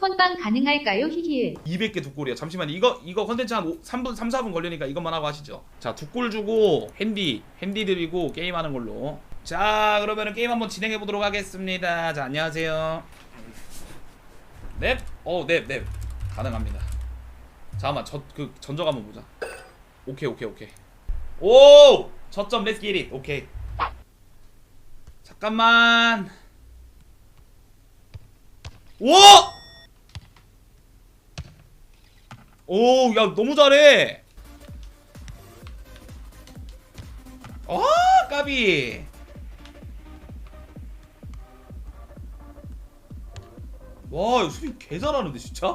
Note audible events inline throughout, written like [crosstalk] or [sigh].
스폰방 가능할까요? 히히. 200개 두 골이야. 잠시만 이거 이거 컨텐츠 한 5, 3분 3, 4분 걸리니까 이것만 하고 하시죠. 자, 두 골 주고 핸디 핸디 드리고 게임 하는 걸로. 자, 그러면은 게임 한번 진행해 보도록 하겠습니다. 자, 안녕하세요. 넵. 어, 넵, 넵. 가능합니다. 잠깐만. 저 그 전적 한번 보자. 오케이, 오케이, 오케이. 오! 저점 렛츠 기릿. 오케이. 잠깐만. 오! 오, 야, 너무 잘해. 아, 까비. 와, 수비 개 잘하는데, 진짜?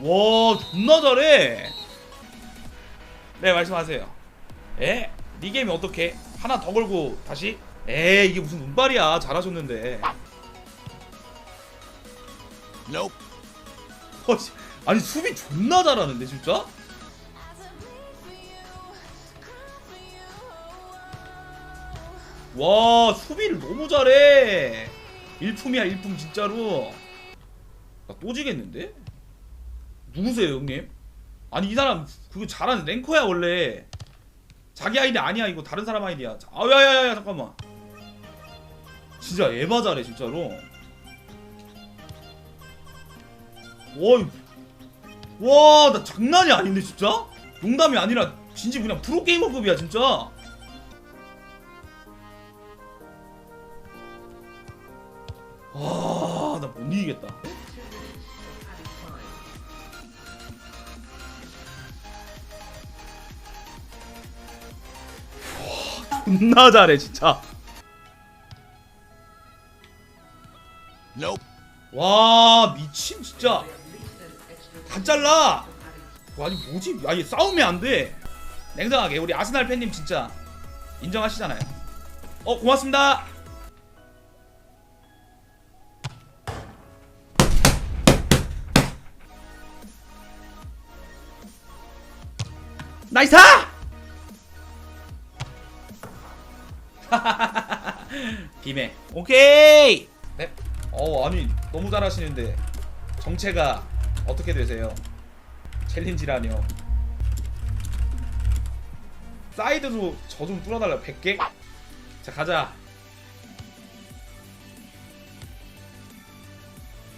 와, 존나 잘해. 네, 말씀하세요. 에? 니 게임이 어떻게? 하나 더 걸고 다시? 에 이게 무슨 운빨이야 잘하셨는데 Nope. 어, 씨. 아니 수비 존나 잘하는데 진짜? 와 수비를 너무 잘해 일품이야 일품 진짜로 나 또 지겠는데? 누구세요 형님? 아니 이 사람 그거 잘하는 랭커야 원래 자기 아이디 아니야 이거. 다른 사람 아이디야. 아야야야 잠깐만. 진짜 에바 잘해 진짜로. 와나 장난이 아닌데 진짜? 농담이 아니라 진짜 그냥 프로게이머급이야 진짜. 와나 못 이기겠다 존나 잘해 진짜. Nope. 와 미친 진짜. 다 잘라. 와, 아니 뭐지? 아니 싸우면 안돼. 냉정하게 우리 아스날 팬님 진짜 인정하시잖아요. 어 고맙습니다. 나이스 [laughs] 비메 오케이 네? 어 아니 너무 잘하시는데 정체가 어떻게 되세요? 챌린지라뇨 사이드도 저좀 뚫어달라 100개? 자 가자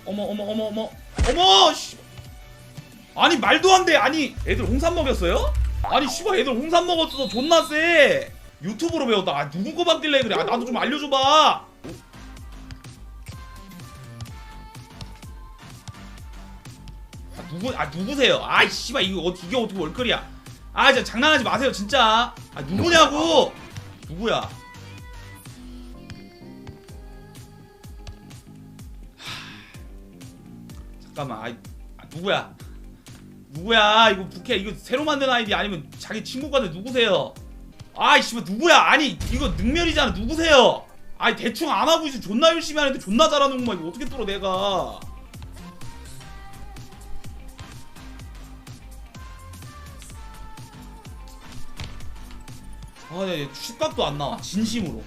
어머 어머 어머 어머 어머 씨 아니 말도 안돼 아니 애들 홍삼 먹였어요? 아니 씨발 애들 홍삼 먹었어 존나 쎄 유튜브로 배웠다 아 누구 거 받길래 그래 아, 나도 좀 알려줘봐 아 누구 아 누구세요? 아이 씨발 이거 어떻게 어떻게 월클이야? 아 진짜 장난하지 마세요 진짜. 아 누구냐고? 누구야? 하... 잠깐만. 아이 아, 누구야? 누구야? 이거 부캐 이거 새로 만든 아이디 아니면 자기 친구가들 누구세요? 아이 씨발 누구야? 아니 이거 능멸이잖아. 누구세요? 아이 대충 안 하고 있어. 존나 열심히 하는데 존나 잘하는구만. 이거 어떻게 뚫어 내가? 아, 네, 슛각도 안 나와. 진심으로.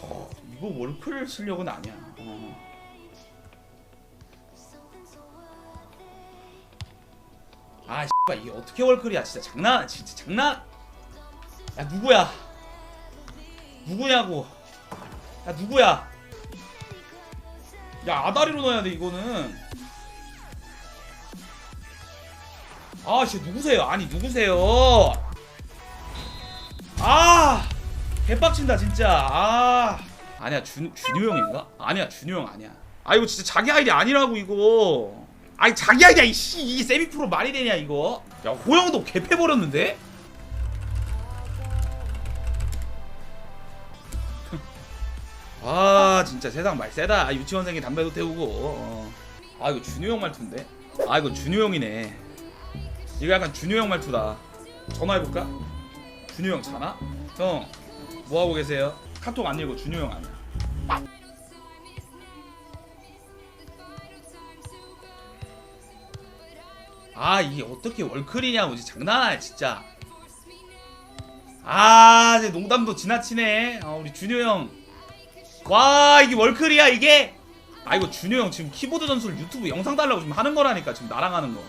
어, 이거 월클 실력은 아니야. 어. 이게 어떻게 월클이야? 진짜 장난, 진짜 장난. 야 누구야? 누구냐고? 야 누구야? 야 아다리로 넣어야 돼 이거는. 아씨 누구세요? 아니 누구세요? 아 개빡친다 진짜. 아 아니야 준 준유 형인가? 아니야 준유 형 아니야. 아 이거 진짜 자기 아이디 아니라고 이거. 아니 자기 아이디야 이씨 이 세미 프로 말이 되냐 이거? 야 호영도 개패 버렸는데? [laughs] 아 진짜 세상 말세다 아, 유치원생이 담배도 태우고 어. 아 이거 준유 형 말투인데? 아 이거 준유 형이네 이거 약간 준유 형 말투다. 전화해볼까? 준유 형 자나? 형, 뭐 하고 계세요? 카톡 안 읽어. 준유 형 아니야. 아 이게 어떻게 월클이냐고 이제 장난하냐 진짜. 아 이제 농담도 지나치네. 아 우리 준효 형와 이게 월클이야 이게? 아 이거 준효 형 지금 키보드 전술 유튜브 영상 달라고 지금 하는 거라니까 지금 나랑 하는 거.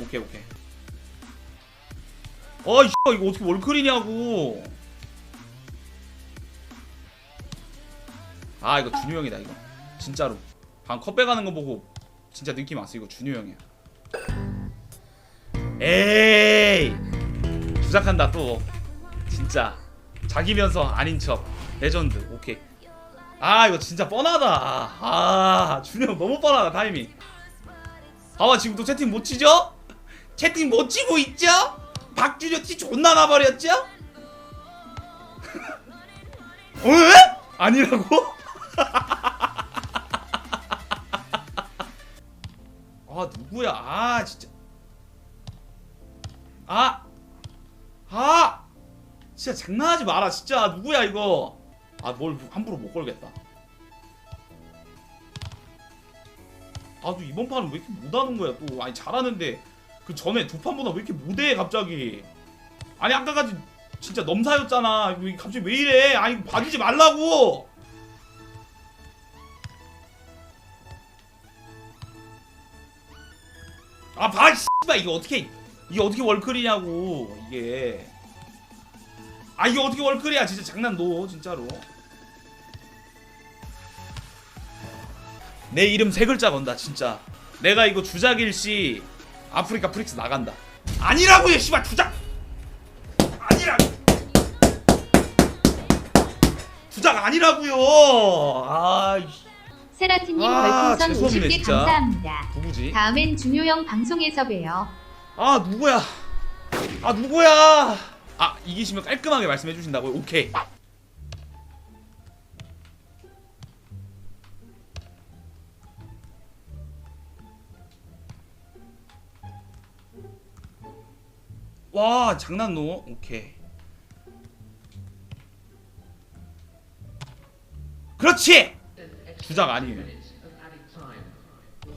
오케이 오케이. 어이 이거 어떻게 월클이냐고. 아 이거 준효 형이다 이거. 진짜로 방컵 빼가는 거 보고 진짜 느낌 왔어 이거 준효 형이야 에이 주작한다 또 진짜 자기면서 아닌 척 레전드 오케이 아 이거 진짜 뻔하다 아 준효 형 너무 뻔하다 타이밍 봐봐 지금 또 채팅 못 치죠? 채팅 못 치고 있죠? 박준효 티 존나 나버렸죠? [laughs] 어? 아니라고? [laughs] 아 누구야? 아 진짜. 아! 아! 진짜 장난하지 마라 진짜. 누구야 이거? 아 뭘 함부로 못 걸겠다. 아너 이번 판은 왜 이렇게 못하는 거야 또? 아니 잘하는데. 그 전에 두 판보다 왜 이렇게 못해 갑자기? 아니 아까까지 진짜 넘사였잖아. 이거 갑자기 왜 이래? 아니 봐주지 말라고 아, 봐, 씨발 이게 어떻게 이게 어떻게 월클이냐고 이게. 아 이게 어떻게 월클이야? 진짜 장난 너 진짜로. 내 이름 세 글자 건다 진짜. 내가 이거 주작일 시 아프리카 프릭스 나간다. 아니라고 요, 씨발 주작. 아니라. 주작 아니라고요. 아, 이- 세라티님 아, 별풍선 재수없네, 50개 진짜. 감사합니다. 누구지? 다음엔 준효형 방송에서 봬요. 아 누구야? 아 누구야? 아 이기시면 깔끔하게 말씀해 주신다고요? 오케이. 와 장난노? 오케이. 그렇지. 주작 아니에요.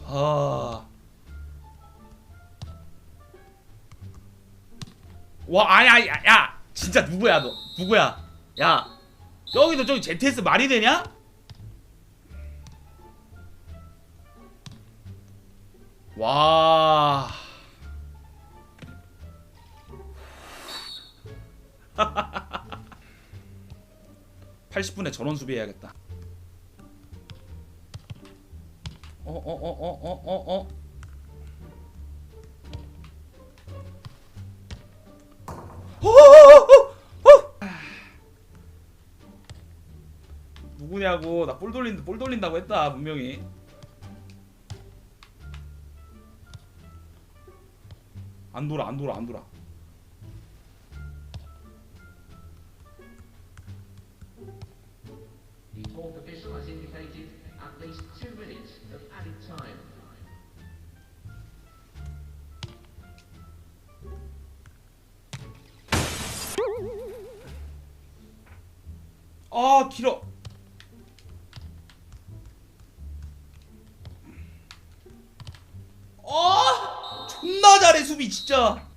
아. 와 아니 야, 야 진짜 누구야 너 누구야 야 여기도 저기 ZS 말이 되냐? 와 [laughs] 80분에 전원 수비해야겠다. 어어어어어 어. 어. 누구냐고. 나 볼 돌린 볼 돌린다고 했다 분명히. 안 돌아 안 돌아 안 돌아 At least two minutes of added time. 아 길어 아 존나 잘해 수비 진짜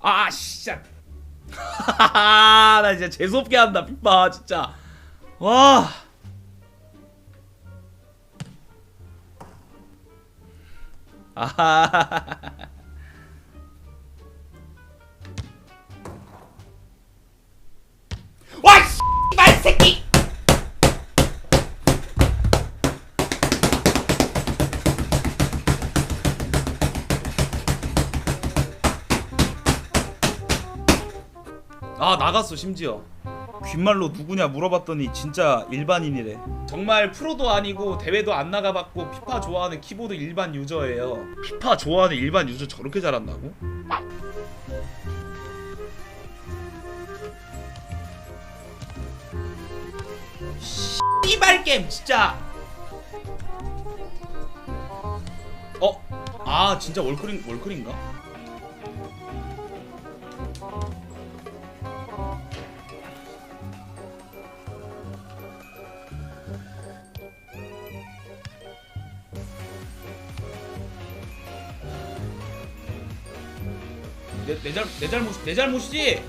아, 진짜. [laughs] 나 진짜 재수없게 한다, 삐빠, 진짜. 와. 아하. 아 나갔어 심지어 귓말로 누구냐 물어봤더니 진짜 일반인이래 정말 프로도 아니고 대회도 안 나가봤고 피파 좋아하는 키보드 일반 유저예요 피파 좋아하는 일반 유저 저렇게 잘한다고? 씨발 게임 진짜 어? 아 진짜 월클인 월클인가? 내, 내, 잘, 내 잘못 내 잘못이지?